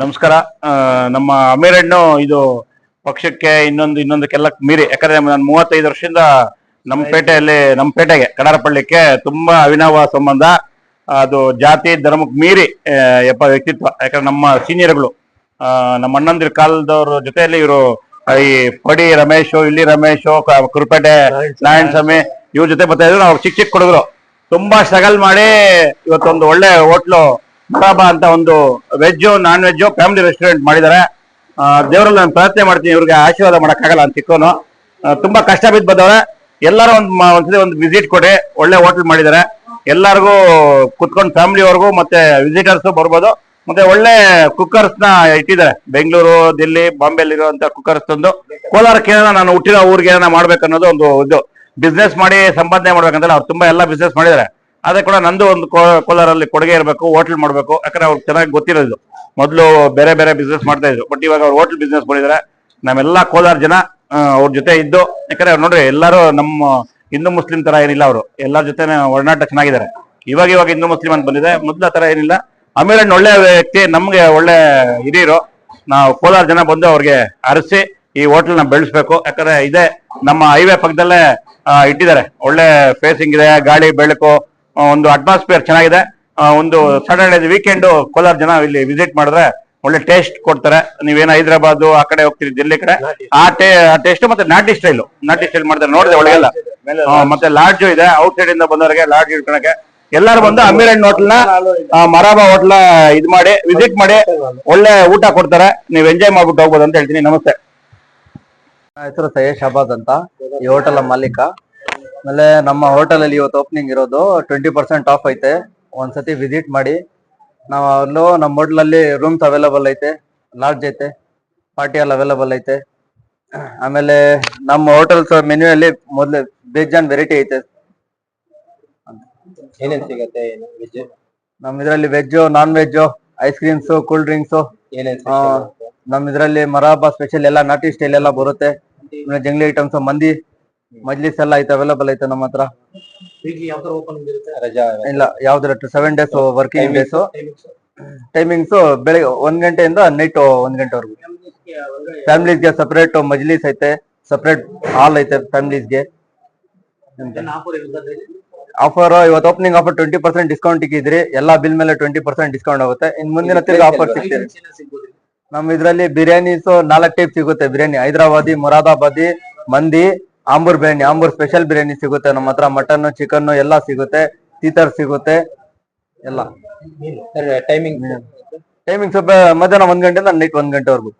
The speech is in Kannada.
ನಮಸ್ಕಾರ. ನಮ್ಮ ಅಮೀರ್ ಹಣ್ಣು ಇದು ಪಕ್ಷಕ್ಕೆ ಇನ್ನೊಂದು ಇನ್ನೊಂದಕ್ಕೆಲ್ಲ ಮೀರಿ. ಯಾಕಂದ್ರೆ ನಾನು ಮೂವತ್ತೈದು ವರ್ಷದಿಂದ ನಮ್ಮ ಪೇಟೆಯಲ್ಲಿ ನಮ್ಮ ಪೇಟೆಗೆ ಕಡಾರಪಳ್ಳಿಕ್ಕೆ ತುಂಬಾ ಅವಿನಾವ ಸಂಬಂಧ. ಅದು ಜಾತಿ ಧರ್ಮಕ್ಕೆ ಮೀರಿ ಯಪ್ಪ ವ್ಯಕ್ತಿತ್ವ. ಯಾಕಂದ್ರೆ ನಮ್ಮ ಸೀನಿಯರ್ಗಳು ಆ, ನಮ್ಮ ಅಣ್ಣಂದಿರ ಕಾಲದವ್ರ ಜೊತೆಯಲ್ಲಿ ಇವರು ಈ ಪಡಿ ರಮೇಶು ಇಲ್ಲಿ ರಮೇಶು ಕುರುಪೇಟೆ ನಾರಾಯಣ ಸ್ವಾಮಿ ಇವ್ರ ಜೊತೆ ಬರ್ತಾ ಇದ್ರು. ನಾವು ಚಿಕ್ಕ ಚಿಕ್ಕ ಹುಡುಗರು. ತುಂಬಾ ಸ್ಟ್ರಗಲ್ ಮಾಡಿ ಇವತ್ತೊಂದು ಒಳ್ಳೆ ಹೋಟ್ಲು ಮರಾಬಾ ಅಂತ ಒಂದು veg non veg family restaurant ಮಾಡಿದ್ದಾರೆ ದೇವರಲ್ಲಿ ನಾನು ಪ್ರಾರ್ಥನೆ ಮಾಡ್ತೀನಿ, ಇವ್ರಿಗೆ ಆಶೀರ್ವಾದ ಮಾಡೋಕ್ಕಾಗಲ್ಲ ಅಂತ ಚಿಕ್ಕವನು ತುಂಬಾ ಕಷ್ಟ ಬಿದ್ದು ಬಂದವ್ರೆ. ಎಲ್ಲರೂ ಒಂದ್ ಒಂದ್ಸತಿ ಒಂದು ವಿಸಿಟ್ ಕೊಡಿ. ಒಳ್ಳೆ ಹೋಟೆಲ್ ಮಾಡಿದ್ದಾರೆ. ಎಲ್ಲರಿಗೂ ಕುತ್ಕೊಂಡು ಫ್ಯಾಮಿಲಿವರೆಗೂ ಮತ್ತೆ ವಿಸಿಟರ್ಸ್ ಬರ್ಬೋದು. ಮತ್ತೆ ಒಳ್ಳೆ ಕುಕ್ಕರ್ಸ್ನ ಇಟ್ಟಿದ್ದಾರೆ. ಬೆಂಗಳೂರು, ದಿಲ್ಲಿ ಬಾಂಬೆಲಿ ಇರುವಂತ ಕುಕ್ಕರ್ಸ್ ತಂದು. ಕೋಲಾರಕ್ಕೆ ಏನಾರ ನಾನು ಹುಟ್ಟಿರೋ ಊರಿಗೆ ಏನಾರ ಮಾಡ್ಬೇಕನ್ನೋದು ಒಂದು ಇದು. ಬಿಸ್ನೆಸ್ ಮಾಡಿ ಸಂಪಾದನೆ ಮಾಡ್ಬೇಕಂತಲ್ಲ ಅವ್ರು ತುಂಬಾ ಎಲ್ಲ ಬಿಸ್ನೆಸ್ ಮಾಡಿದ್ದಾರೆ. ಅದೇ ಕೂಡ ನಂದು ಒಂದು ಕೋಲಾರಲ್ಲಿ ಕೊಡುಗೆ ಇರಬೇಕು, ಹೋಟ್ಲ್ ಮಾಡಬೇಕು. ಯಾಕಂದ್ರೆ ಅವ್ರಿಗೆ ಚೆನ್ನಾಗಿ ಗೊತ್ತಿರೋದು ಮೊದಲು ಬೇರೆ ಬೇರೆ ಬಿಸ್ನೆಸ್ ಮಾಡ್ತಾ ಇದ್ರು. ಬಟ್ ಇವಾಗ ಅವ್ರು ಹೋಟ್ಲ್ ಬಿಸ್ನೆಸ್ ಮಾಡಿದ್ದಾರೆ ನಮ್ಮೆಲ್ಲ ಕೋಲಾರ ಜನ ಅವ್ರ ಜೊತೆ ಇದ್ದು. ಯಾಕಂದ್ರೆ ಅವ್ರು ನೋಡ್ರಿ, ಎಲ್ಲರೂ ನಮ್ಮ ಹಿಂದೂ ಮುಸ್ಲಿಂ ತರ ಏನಿಲ್ಲ ಅವರು. ಎಲ್ಲರ ಜೊತೆ ಒಡನಾಟ ಚೆನ್ನಾಗಿದ್ದಾರೆ. ಇವಾಗ ಇವಾಗ ಹಿಂದೂ ಮುಸ್ಲಿಂ ಅಂತ ಬಂದಿದೆ. ಮೊದ್ಲ ತರ ಏನಿಲ್ಲ. ಆಮೇಲೆ ಒಳ್ಳೆ ವ್ಯಕ್ತಿ, ನಮ್ಗೆ ಒಳ್ಳೆ ಹಿರಿಯರು, ನಾವು ಕೋಲಾರ ಜನ ಬಂದು ಅವ್ರಿಗೆ ಅರಸಿ ಈ ಹೋಟೆಲ್ನ ಬೆಳೆಸ್ಬೇಕು. ಯಾಕಂದ್ರೆ ಇದೆ ನಮ್ಮ ಹೈವೇ ಪಕ್ಕದಲ್ಲೇ ಇಟ್ಟಿದ್ದಾರೆ. ಒಳ್ಳೆ ಫೇಸಿಂಗ್ ಇದೆ, ಗಾಳಿ, ಬೆಳಕು ಒಂದು ಅಟ್ಮಾಸ್ಫಿಯರ್ ಚೆನ್ನಾಗಿದೆ. ಒಂದು ಸಾಟರ್ಡೆ ವೀಕೆಂಡ್ ಕೋಲಾರ ಜನ ಇಲ್ಲಿ ವಿಸಿಟ್ ಮಾಡಿದ್ರೆ ಒಳ್ಳೆ ಟೇಸ್ಟ್ ಕೊಡ್ತಾರೆ. ನೀವೇನು ಹೈದರಾಬಾದ್, ಆ ಕಡೆ ಹೋಗ್ತೀರಿ, ದಿಲ್ಲಿ ಕಡೆ? ಆ ಟೇಸ್ಟ್ ಮತ್ತೆ ನಾಟಿ ಸ್ಟೈಲ್ ನಾಟಿ ಸ್ಟೈಲ್ ಮಾಡ್ತಾರೆ ನೋಡಿದೆ ಒಳಗೆಲ್ಲ. ಮತ್ತೆ ಲಾಡ್ಜ್ ಇದೆ. ಔಟ್ ಸೈಡ್ ಇಂದ ಬಂದವರಿಗೆ ಲಾಡ್ಜ್ ಇಟ್ಕೊಳಕ್ಕೆ. ಎಲ್ಲರೂ ಬಂದು ಅಮೀರ್ ಹಣ್ಣು ಹೋಟ್ಲ್ನ ಮರಾಬಾ ಹೋಟ್ಲ ಇದ್ ಮಾಡಿ ವಿಸಿಟ್ ಮಾಡಿ, ಒಳ್ಳೆ ಊಟ ಕೊಡ್ತಾರೆ. ನೀವು ಎಂಜಾಯ್ ಮಾಡ್ಬಿಟ್ಟು ಹೋಗ್ಬೋದು ಅಂತ ಹೇಳ್ತೀನಿ. ನಮಸ್ತೆ. ಹೆಸರು ಸಯೇಶ್ ಅಬಾದ್ ಅಂತ. ಈ ಹೋಟೆಲ್ ಮಾಲೀಕ. ಆಮೇಲೆ ನಮ್ಮ ಹೋಟೆಲ್ ಅಲ್ಲಿ ಇವತ್ತು ಓಪನಿಂಗ್ ಇರೋದು ಟ್ವೆಂಟಿ ಪರ್ಸೆಂಟ್ ಆಫ್ ಐತೆ. ಒಂದ್ಸತಿ ವಿಸಿಟ್ ಮಾಡಿ. ನಾವು ಅಲ್ಲೂ ನಮ್ಮ ಹೋಟೆಲ್ ಅಲ್ಲಿ ರೂಮ್ಸ್ ಅವೈಲಬಲ್ ಐತೆ. ಲಾಡ್ಜ್ ಐತೆ. ಪಾರ್ಟಿ ಎಲ್ಲ ಅವೈಲಬಲ್ ಐತೆ. ಆಮೇಲೆ ನಮ್ಮ ಹೋಟೆಲ್ಸ್ ಮೆನ್ಯೂ ಅಲ್ಲಿ ಮೊದ್ಲು ಬೇಜಾನ್ ವೆರೈಟಿ ಐತೆ. ಏನೇನ್ ಸಿಗತ್ತೆ ವೆಜ್ ನಮ್ ಇದ್ರಲ್ಲಿ veg non veg ice creams cool drinks ಏನೇನ್ ನಮ್ ಇದ್ರಲ್ಲಿ ಮರಾಬಾ ಸ್ಪೆಷಲ್ ಎಲ್ಲ ನಾಟಿ ಸ್ಟೈಲ್ ಎಲ್ಲ ಬರುತ್ತೆ. ಜಂಗ್ಲಿ ಐಟಮ್ಸ್ ಮಂದಿ. ಮಜ್ಲಿಸ್ ಎಲ್ಲ ಐತೆ ಅವೈಲಬಲ್ ಐತೆ ನಮ್ಮ ಹತ್ರ. ಯಾವ ತರ ಓಪನಿಂಗ್ ಇರುತ್ತೆ ರಜಾ ಇಲ್ಲ ಯಾವ್ದ್ರ seven days working days timings timings ಬೆಳಿಗ್ಗೆ ಒಂದ್ ಗಂಟೆಯಿಂದ ನೈಟ್ ಒಂದ್ ಗಂಟೆವರೆಗೂ. ಫ್ಯಾಮಿಲೀಸ್ಗೆ ಸಪರೇಟ್ ಮಜ್ಲಿಸ್ ಐತೆ ಸಪರೇಟ್ ಹಾಲ್ ಐತೆ ಫ್ಯಾಮಿಲೀಸ್ಗೆ ಆಫರ್ ಇವತ್ತು opening offer twenty percent discount ಇಕ್ಕಿದ್ರಿ. ಎಲ್ಲಾ ಬಿಲ್ ಮೇಲೆ ಟ್ವೆಂಟಿ ಪರ್ಸೆಂಟ್ ಡಿಸ್ಕೌಂಟ್ ಆಗುತ್ತೆ. ಇನ್ ಮುಂದಿನ ತಿರ್ಗಿ ಆಫರ್ ಸಿಗ್ತೀರಿ. ನಮ್ ಇದ್ರಲ್ಲಿ ಬಿರಿಯಾನಿಸ್ ನಾಲ್ಕು ಟೈಪ್ ಸಿಗುತ್ತೆ. ಬಿರಿಯಾನಿ ಹೈದರಾಬಾದಿ ಮುರಾದಾಬಾದಿ ಮಂದಿ. ಆಂಬೂರ್ ಬಿರಿಯಾನಿ ಆಂಬೂರ್ ಸ್ಪೆಷಲ್ ಬಿರಿಯಾನಿ ಸಿಗುತ್ತೆ. ನಮ್ಮ ಹತ್ರ ಮಟನ್ ಚಿಕನ್ ಎಲ್ಲ ಸಿಗುತ್ತೆ. ತೀತರ್ ಸಿಗುತ್ತೆ. ಎಲ್ಲ. ಟೈಮಿಂಗ್ ಟೈಮಿಂಗ್ ಸ್ವಲ್ಪ ಮಧ್ಯಾಹ್ನ ಒಂದ್ ಗಂಟೆಯಿಂದ ನೈಟ್ ಒಂದ್ ಗಂಟೆವರೆಗೂ.